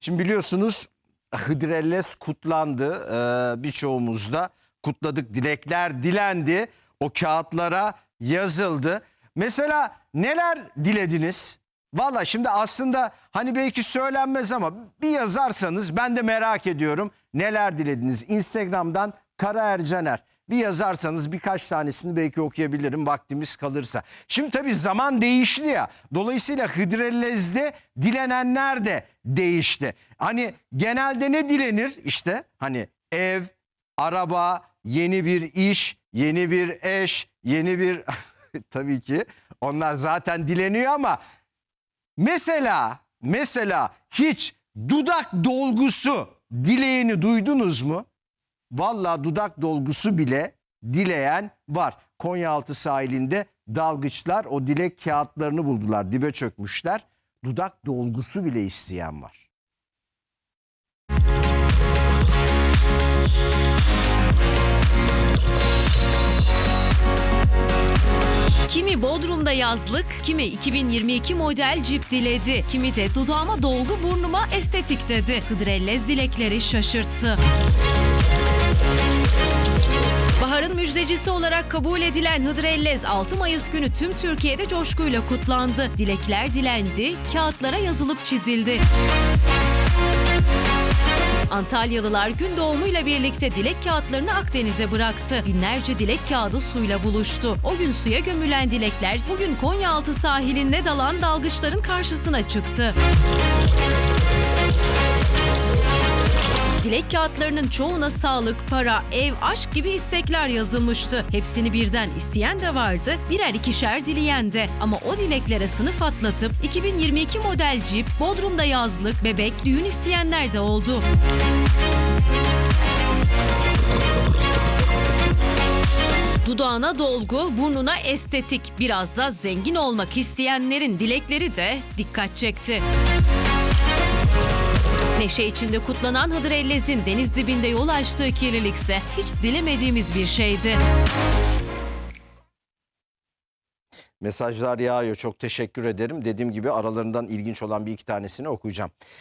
Şimdi biliyorsunuz Hıdrellez kutlandı. Ee, birçoğumuz da kutladık. Dilekler dilendi. O kağıtlara yazıldı. Mesela neler dilediniz? Valla şimdi aslında hani belki söylenmez ama bir yazarsanız ben de merak ediyorum. Neler dilediniz? Instagram'dan Kara Ercaner. Bir yazarsanız birkaç tanesini belki okuyabilirim vaktimiz kalırsa. Şimdi tabii zaman değişti ya. Dolayısıyla Hıdrellez'de dilenenler de değişti. Hani genelde ne dilenir? İşte hani ev, araba, yeni bir iş, yeni bir eş, yeni bir... tabii ki onlar zaten dileniyor ama Mesela, mesela hiç dudak dolgusu dileğini duydunuz mu? Vallahi dudak dolgusu bile dileyen var. Konyaaltı sahilinde dalgıçlar o dilek kağıtlarını buldular. Dibe çökmüşler. Dudak dolgusu bile isteyen var. Bodrum'da yazlık, kimi 2022 model cip diledi. Kimi de dudağıma dolgu burnuma estetik dedi. Hıdrellez dilekleri şaşırttı. Baharın müjdecisi olarak kabul edilen Hıdrellez 6 Mayıs günü tüm Türkiye'de coşkuyla kutlandı. Dilekler dilendi, kağıtlara yazılıp çizildi. Antalyalılar gün doğumuyla birlikte dilek kağıtlarını Akdeniz'e bıraktı. Binlerce dilek kağıdı suyla buluştu. O gün suya gömülen dilekler bugün Konyaaltı sahilinde dalan dalgıçların karşısına çıktı. Dilek kağıtlarının çoğuna sağlık, para, ev, aşk gibi istekler yazılmıştı. Hepsini birden isteyen de vardı, birer ikişer dileyen de. Ama o dileklere sınıf atlatıp 2022 model cip, Bodrum'da yazlık, bebek, düğün isteyenler de oldu. Dudağına dolgu, burnuna estetik, biraz da zengin olmak isteyenlerin dilekleri de dikkat çekti. Neşe içinde kutlanan Hıdrellez'in deniz dibinde yol açtığı kirlilikse hiç dilemediğimiz bir şeydi. Mesajlar yağıyor. Çok teşekkür ederim. Dediğim gibi aralarından ilginç olan bir iki tanesini okuyacağım.